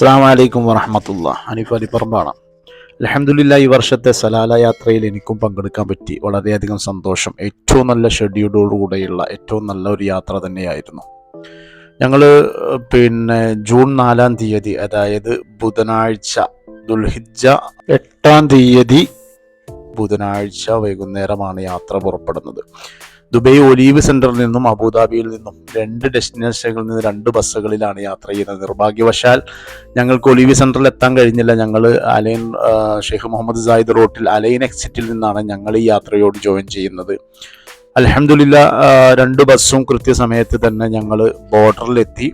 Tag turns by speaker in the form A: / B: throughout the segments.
A: അസ്സാം വലൈക്കും വറഹമത്തുള്ള ഹനീഫ് അലി പറമ്പാണ് അലഹമുല്ല ഈ വർഷത്തെ സലാല യാത്രയിൽ എനിക്കും പങ്കെടുക്കാൻ പറ്റി. വളരെയധികം സന്തോഷം. ഏറ്റവും നല്ല ഷെഡ്യൂളോടുകൂടെയുള്ള ഏറ്റവും നല്ല ഒരു യാത്ര തന്നെയായിരുന്നു. ഞങ്ങൾ പിന്നെ ജൂൺ നാലാം തീയതി അതായത് ബുധനാഴ്ച ദുൽഹിജ എട്ടാം തീയതി ബുധനാഴ്ച വൈകുന്നേരമാണ് യാത്ര പുറപ്പെടുന്നത്. ദുബൈ ഒലീവ് സെന്ററിൽ നിന്നും അബുദാബിയിൽ നിന്നും രണ്ട് ഡെസ്റ്റിനേഷനുകളിൽ നിന്ന് രണ്ട് ബസ്സുകളിലാണ് യാത്ര ചെയ്യുന്നത്. നിർഭാഗ്യവശാൽ ഞങ്ങൾക്ക് ഒലീവ് സെന്ററിൽ എത്താൻ കഴിഞ്ഞില്ല. ഞങ്ങൾ Al Ain Sheikh Mohammed Zayed റോട്ടിൽ അലൈൻ എക്സിറ്റിൽ നിന്നാണ് ഞങ്ങൾ ഈ യാത്രയോട് ജോയിൻ ചെയ്യുന്നത്. അലഹമില്ല രണ്ട് ബസ്സും കൃത്യസമയത്ത് തന്നെ ഞങ്ങൾ ബോർഡറിലെത്തി.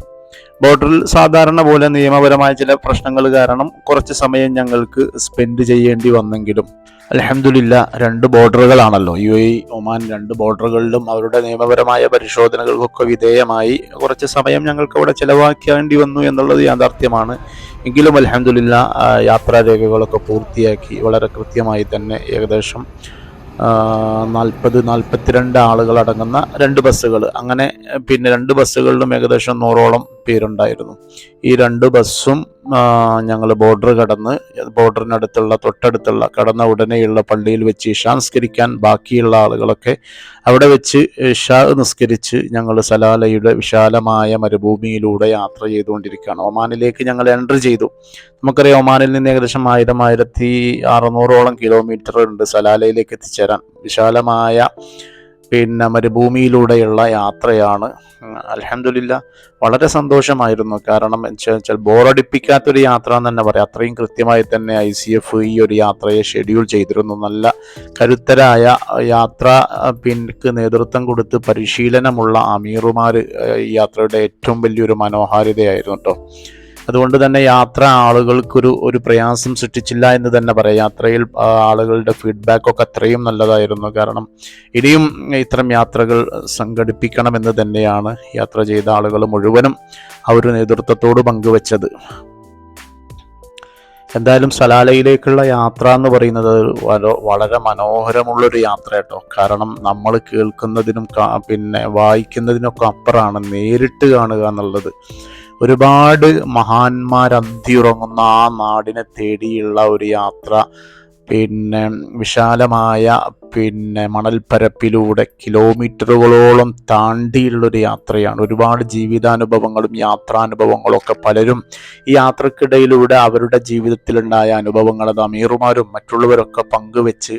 A: ബോർഡറിൽ സാധാരണ പോലെ നിയമപരമായ ചില പ്രശ്നങ്ങൾ കാരണം കുറച്ച് സമയം ഞങ്ങൾക്ക് സ്പെൻഡ് ചെയ്യേണ്ടി വന്നെങ്കിലും അലഹമില്ല രണ്ട് ബോർഡറുകളാണല്ലോ. യു എ ഒമാൻ രണ്ട് ബോർഡറുകളിലും അവരുടെ നിയമപരമായ പരിശോധനകൾക്കൊക്കെ വിധേയമായി കുറച്ച് സമയം ഞങ്ങൾക്ക് അവിടെ ചിലവാക്കേണ്ടി വന്നു എന്നുള്ളത് യാഥാർത്ഥ്യമാണ്. എങ്കിലും അലഹമില്ല യാത്രാരേഖകളൊക്കെ പൂർത്തിയാക്കി വളരെ കൃത്യമായി തന്നെ ഏകദേശം നാൽപ്പത് നാൽപ്പത്തിരണ്ട് ആളുകൾ അടങ്ങുന്ന രണ്ട് ബസ്സുകൾ. അങ്ങനെ പിന്നെ രണ്ട് ബസ്സുകളിലും ഏകദേശം നൂറോളം പേരുണ്ടായിരുന്നു. ഈ രണ്ട് ബസ്സും ഞങ്ങൾ ബോർഡർ കടന്ന് ബോർഡറിനടുത്തുള്ള തൊട്ടടുത്തുള്ള കടന്ന ഉടനെയുള്ള പള്ളിയിൽ വെച്ച് ഇഷ നിസ്കരിക്കാൻ ബാക്കിയുള്ള ആളുകളൊക്കെ അവിടെ വെച്ച് ഇഷ നിസ്കരിച്ച് ഞങ്ങൾ സലാലയുടെ വിശാലമായ മരുഭൂമിയിലൂടെ യാത്ര ചെയ്തുകൊണ്ടിരിക്കുകയാണ്. ഒമാനിലേക്ക് ഞങ്ങൾ എൻട്രി ചെയ്തു. നമുക്കറിയാം ഒമാനിൽ നിന്ന് ഏകദേശം ആയിരം ആയിരത്തി അറുന്നൂറോളം കിലോമീറ്റർ ഉണ്ട് സലാലയിലേക്ക് എത്തിച്ചേരാൻ. വിശാലമായ പിന്നെ മരുഭൂമിയിലൂടെയുള്ള യാത്രയാണ്. അലഹമില്ല വളരെ സന്തോഷമായിരുന്നു. കാരണം വെച്ചാൽ ബോറടിപ്പിക്കാത്തൊരു യാത്ര എന്ന് തന്നെ പറയാം. അത്രയും കൃത്യമായി തന്നെ ഐ സി എഫ് ഈ ഒരു യാത്രയെ ഷെഡ്യൂൾ ചെയ്തിരുന്നു. നല്ല കരുത്തരായ യാത്ര പിൻക്ക് നേതൃത്വം കൊടുത്ത് പരിശീലനമുള്ള അമീറുമാർ ഈ യാത്രയുടെ ഏറ്റവും വലിയൊരു മനോഹാരിതയായിരുന്നു കേട്ടോ അതുകൊണ്ട് തന്നെ യാത്ര ആളുകൾക്കൊരു ഒരു പ്രയാസം സൃഷ്ടിച്ചില്ല എന്ന് തന്നെ പറയാം. യാത്രയിൽ ആളുകളുടെ ഫീഡ്ബാക്ക് ഒക്കെ അത്രയും നല്ലതായിരുന്നു. കാരണം ഇനിയും ഇത്തരം യാത്രകൾ സംഘടിപ്പിക്കണമെന്ന് തന്നെയാണ് യാത്ര ചെയ്ത ആളുകൾ മുഴുവനും അവർ നേതൃത്വത്തോട് പങ്കുവച്ചത്. എന്തായാലും സലാലയിലേക്കുള്ള യാത്ര എന്ന് പറയുന്നത് വളരെ മനോഹരമുള്ളൊരു യാത്ര കേട്ടോ. കാരണം നമ്മൾ കേൾക്കുന്നതിനും പിന്നെ വായിക്കുന്നതിനൊക്കെ അപ്പുറമാണ് നേരിട്ട് കാണുക എന്നുള്ളത്. ഒരുപാട് മഹാന്മാർ അന്തിയുറങ്ങുന്ന ആ നാടിനെ തേടിയുള്ള ഒരു യാത്ര. പിന്നെ വിശാലമായ പിന്നെ മണൽപ്പരപ്പിലൂടെ കിലോമീറ്ററുകളോളം താണ്ടിയുള്ളൊരു യാത്രയാണ്. ഒരുപാട് ജീവിതാനുഭവങ്ങളും യാത്രാനുഭവങ്ങളും ഒക്കെ പലരും ഈ യാത്രക്കിടയിലൂടെ അവരുടെ ജീവിതത്തിലുണ്ടായ അനുഭവങ്ങൾ അത് അമീറുമാരും മറ്റുള്ളവരൊക്കെ പങ്കുവെച്ച്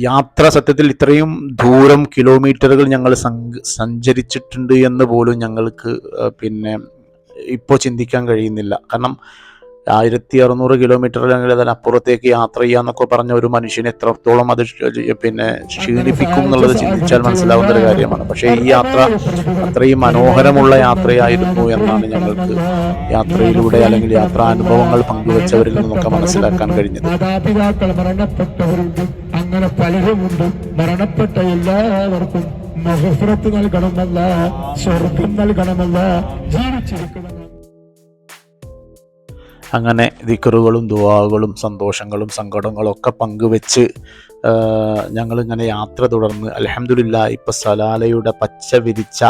A: യാത്ര സത്യത്തിൽ ഇത്രയും ദൂരം കിലോമീറ്ററുകൾ ഞങ്ങൾ സഞ്ചരിച്ചിട്ടുണ്ട് എന്ന് പോലും ഞങ്ങൾക്ക് പിന്നെ ഇപ്പോൾ ചിന്തിക്കാൻ കഴിയുന്നില്ല. കാരണം ആയിരത്തി അറുന്നൂറ് കിലോമീറ്റർ അല്ലെങ്കിൽ അതിനപ്പുറത്തേക്ക് യാത്ര ചെയ്യാന്നൊക്കെ പറഞ്ഞ ഒരു മനുഷ്യനെ എത്രത്തോളം അത് പിന്നെ ക്ഷീണിപ്പിക്കും എന്നുള്ളത് ചിന്തിച്ചാൽ മനസ്സിലാവുന്ന ഒരു കാര്യമാണ്. പക്ഷേ ഈ യാത്ര അത്രയും മനോഹരമുള്ള യാത്രയായിരുന്നു എന്നാണ് ഞങ്ങൾക്ക് യാത്രയിലൂടെ അല്ലെങ്കിൽ യാത്രാനുഭവങ്ങൾ പങ്കുവച്ചവരിൽ നിന്നൊക്കെ മനസ്സിലാക്കാൻ കഴിഞ്ഞത്.
B: അങ്ങനെ പലരുമുണ്ട്. മരണപ്പെട്ട എല്ലാവർക്കും മഹഫറത്ത് നൽകണമല്ല സ്വർഗം നൽകണമല്ല ജീവിച്ചിരിക്കണം
A: അങ്ങനെ ദിക്കറുകളും ദുവാകളും സന്തോഷങ്ങളും സങ്കടങ്ങളും ഒക്കെ പങ്കുവെച്ച് ഞങ്ങളിങ്ങനെ യാത്ര തുടർന്ന് അലഹമില്ല ഇപ്പം സലാലയുടെ പച്ച വിരിച്ച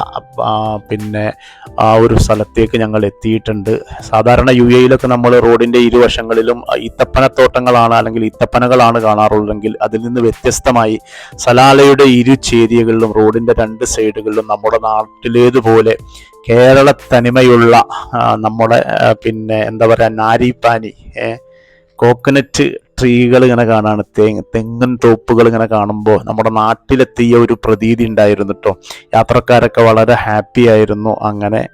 A: പിന്നെ ആ ഒരു സ്ഥലത്തേക്ക് ഞങ്ങൾ എത്തിയിട്ടുണ്ട്. സാധാരണ യു എയിലൊക്കെ നമ്മൾ റോഡിന്റെ ഇരുവശങ്ങളിലും ഇത്തപ്പനത്തോട്ടങ്ങളാണ് അല്ലെങ്കിൽ ഇത്തപ്പനകളാണ് കാണാറുള്ളതെങ്കിൽ അതിൽ നിന്ന് വ്യത്യസ്തമായി സലാലയുടെ ഇരു ചേരിയകളിലും റോഡിന്റെ രണ്ട് സൈഡുകളിലും നമ്മുടെ നാട്ടിലേതുപോലെ കേരള തനിമയുള്ള നമ്മുടെ പിന്നെ എന്താ പറയുക നാരിപ്പാനി കോക്കനറ്റ് ട്രീകൾ ഇങ്ങനെ കാണാണ്. തെങ്ങ് തെങ്ങൻ തോപ്പുകൾ ഇങ്ങനെ കാണുമ്പോൾ നമ്മുടെ നാട്ടിലെത്തിയ ഒരു പ്രതീതി ഉണ്ടായിരുന്നു കേട്ടോ യാത്രക്കാരൊക്കെ വളരെ ഹാപ്പി ആയിരുന്നു. അങ്ങനെ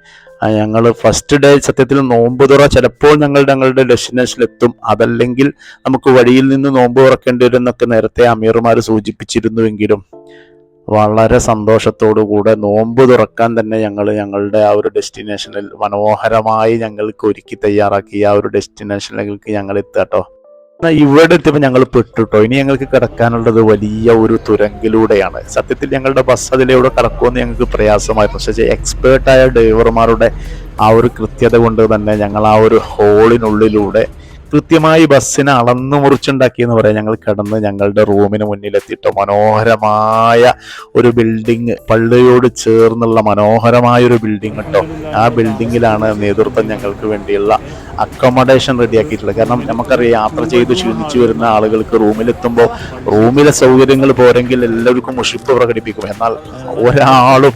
A: ഞങ്ങൾ ഫസ്റ്റ് ഡേ സത്യത്തിൽ നോമ്പ് തുറ ചിലപ്പോൾ ഞങ്ങൾ ഞങ്ങളുടെ ഡെസ്റ്റിനേഷനിലെത്തും. അതല്ലെങ്കിൽ നമുക്ക് വഴിയിൽ നിന്ന് നോമ്പ് തുറക്കേണ്ടി വരും എന്നൊക്കെ നേരത്തെ അമീർമാർ സൂചിപ്പിച്ചിരുന്നുവെങ്കിലും വളരെ സന്തോഷത്തോടു കൂടെ നോമ്പ് തുറക്കാൻ തന്നെ ഞങ്ങൾ ഞങ്ങളുടെ ആ ഒരു ഡെസ്റ്റിനേഷനിൽ മനോഹരമായി ഞങ്ങൾക്ക് ഒരുക്കി തയ്യാറാക്കി. ആ ഒരു ഡെസ്റ്റിനേഷനിലേക്ക് ഞങ്ങൾ എത്തുക എന്നാ ഇവിടെ എത്തിയപ്പോൾ ഞങ്ങൾ പെട്ടുട്ടോ. ഇനി ഞങ്ങൾക്ക് കിടക്കാനുള്ളത് വലിയ ഒരു തുരങ്കിലൂടെയാണ്. സത്യത്തിൽ ഞങ്ങളുടെ ബസ് അതിലൂടെ കടക്കുമെന്ന് ഞങ്ങൾക്ക് പ്രയാസമായിരുന്നു പക്ഷേ എക്സ്പേർട്ടായ ഡ്രൈവർമാരുടെ ആ ഒരു കൃത്യത കൊണ്ട് തന്നെ ഞങ്ങൾ ആ ഒരു ഹോളിനുള്ളിലൂടെ കൃത്യമായി ബസ്സിനെ അളന്നു മുറിച്ചുണ്ടാക്കി എന്ന് പറയാം. ഞങ്ങൾ കിടന്ന് ഞങ്ങളുടെ റൂമിന് മുന്നിലെത്തിയിട്ട് മനോഹരമായ ഒരു ബിൽഡിംഗ് പള്ളിയോട് ചേർന്നുള്ള മനോഹരമായ ഒരു ബിൽഡിംഗ് കേട്ടോ. ആ ബിൽഡിങ്ങിലാണ് നേതൃത്വം ഞങ്ങൾക്ക് വേണ്ടിയുള്ള അക്കോമഡേഷൻ റെഡിയാക്കിയിട്ടുള്ളത് കാരണം നമുക്കറിയാം യാത്ര ചെയ്ത് ക്ഷീണിച്ചു വരുന്ന ആളുകൾക്ക് റൂമിലെത്തുമ്പോൾ റൂമിലെ സൗകര്യങ്ങൾ പോരെങ്കിൽ എല്ലാവർക്കും മുഷിപ്പ് പ്രകടിപ്പിക്കും. എന്നാൽ ഒരാളും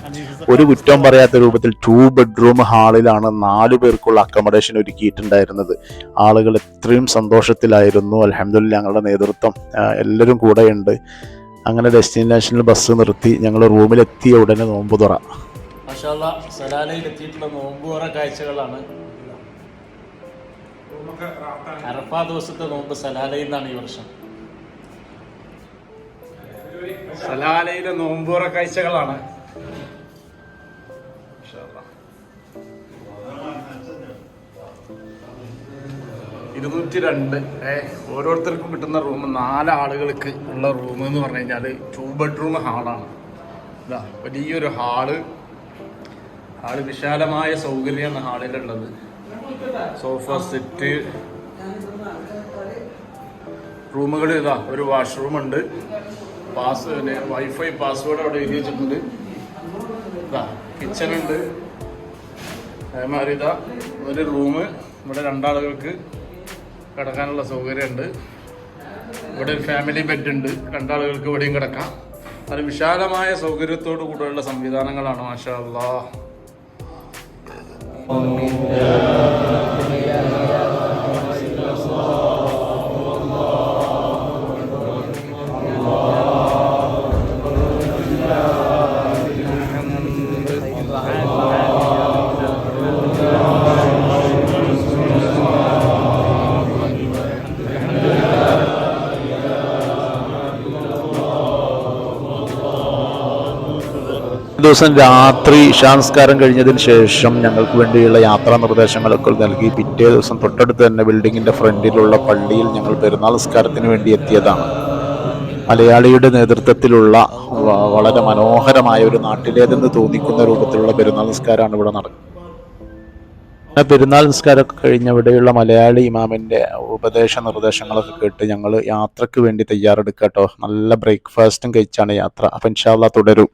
A: ഒരു കുറ്റം പറയാത്ത രൂപത്തിൽ ടു ബെഡ്റൂം ഹാളിലാണ് നാലു പേർക്കുള്ള അക്കോമഡേഷൻ ഒരുക്കിയിട്ടുണ്ടായിരുന്നത്. ആളുകൾ എത്രയും സന്തോഷത്തിലായിരുന്നു. അലഹമ്മദില്ല ഞങ്ങളുടെ നേതൃത്വം എല്ലാവരും കൂടെയുണ്ട്. അങ്ങനെ ഡെസ്റ്റിനേഷനിൽ ബസ് നിർത്തി ഞങ്ങൾ റൂമിലെത്തിയ ഉടനെ നോമ്പ് തുറ.
C: സലാലയിൽ എത്തിയിട്ടുള്ള കാഴ്ചകളാണ് അറഫാ ദിവസത്തെ നോമ്പ് സലാലയിൽ നിന്നാണ് ഈ വർഷം. സലാലയിലെ നോമ്പുറ കാഴ്ചകളാണ്. ഇരുന്നൂറ്റി രണ്ട് ഓരോരുത്തർക്കും കിട്ടുന്ന റൂം നാലാളുകൾക്ക് ഉള്ള റൂം എന്ന് പറഞ്ഞു കഴിഞ്ഞാൽ ടു ബെഡ്റൂം ഹാളാണ്. ഇതാ വലിയൊരു ഹാൾ. ഹാൾ വിശാലമായ സൗകര്യമാണ് ഹാളിലുള്ളത് സോഫ സെറ്റ്. റൂമുകൾ ഇതാ ഒരു വാഷ്റൂം ഉണ്ട്. പാസ് വൈഫൈ പാസ്വേഡ് അവിടെ എഴുതി വെച്ചിട്ടുണ്ട്. ഇതാ കിച്ചൺ ഉണ്ട്. അതേമാതിരി ഇതാ ഒരു റൂം ഇവിടെ രണ്ടാളുകൾക്ക്. കിടക്കാനുള്ള സൗകര്യമുണ്ട്. ഇവിടെ ഒരു ഫാമിലി ബെഡ് ഉണ്ട്. രണ്ടാളുകൾക്ക് ഇവിടെയും കിടക്കാം. അത് വിശാലമായ സൗകര്യത്തോടു കൂടെയുള്ള സംവിധാനങ്ങളാണ് മാഷാ അല്ലാ
A: ദിവസം രാത്രി ഇഷാംസ്കാരം കഴിഞ്ഞതിന് ശേഷം ഞങ്ങൾക്ക് വേണ്ടിയുള്ള യാത്രാ നിർദ്ദേശങ്ങളൊക്കെ നൽകി. പിറ്റേ ദിവസം തൊട്ടടുത്ത് തന്നെ ബിൽഡിങ്ങിന്റെ ഫ്രണ്ടിലുള്ള പള്ളിയിൽ ഞങ്ങൾ പെരുന്നാൾ നിസ്കാരത്തിന് വേണ്ടി എത്തിയതാണ്. മലയാളിയുടെ നേതൃത്വത്തിലുള്ള വളരെ മനോഹരമായ ഒരു നാട്ടിലേതെന്ന് തോന്നിക്കുന്ന രൂപത്തിലുള്ള പെരുന്നാൾ നിസ്കാരമാണ് ഇവിടെ നടക്കുന്നത്. പെരുന്നാൾ നിസ്കാരമൊക്കെ കഴിഞ്ഞ ഇവിടെയുള്ള മലയാളി ഇമാമിന്റെ ഉപദേശ നിർദ്ദേശങ്ങളൊക്കെ കേട്ട് ഞങ്ങൾ യാത്രയ്ക്ക് വേണ്ടി തയ്യാറെടുക്കാട്ടോ. നല്ല ബ്രേക്ക്ഫാസ്റ്റും കഴിച്ചാണ് യാത്ര. അപ്പം ഇൻഷാല്ല തുടരും.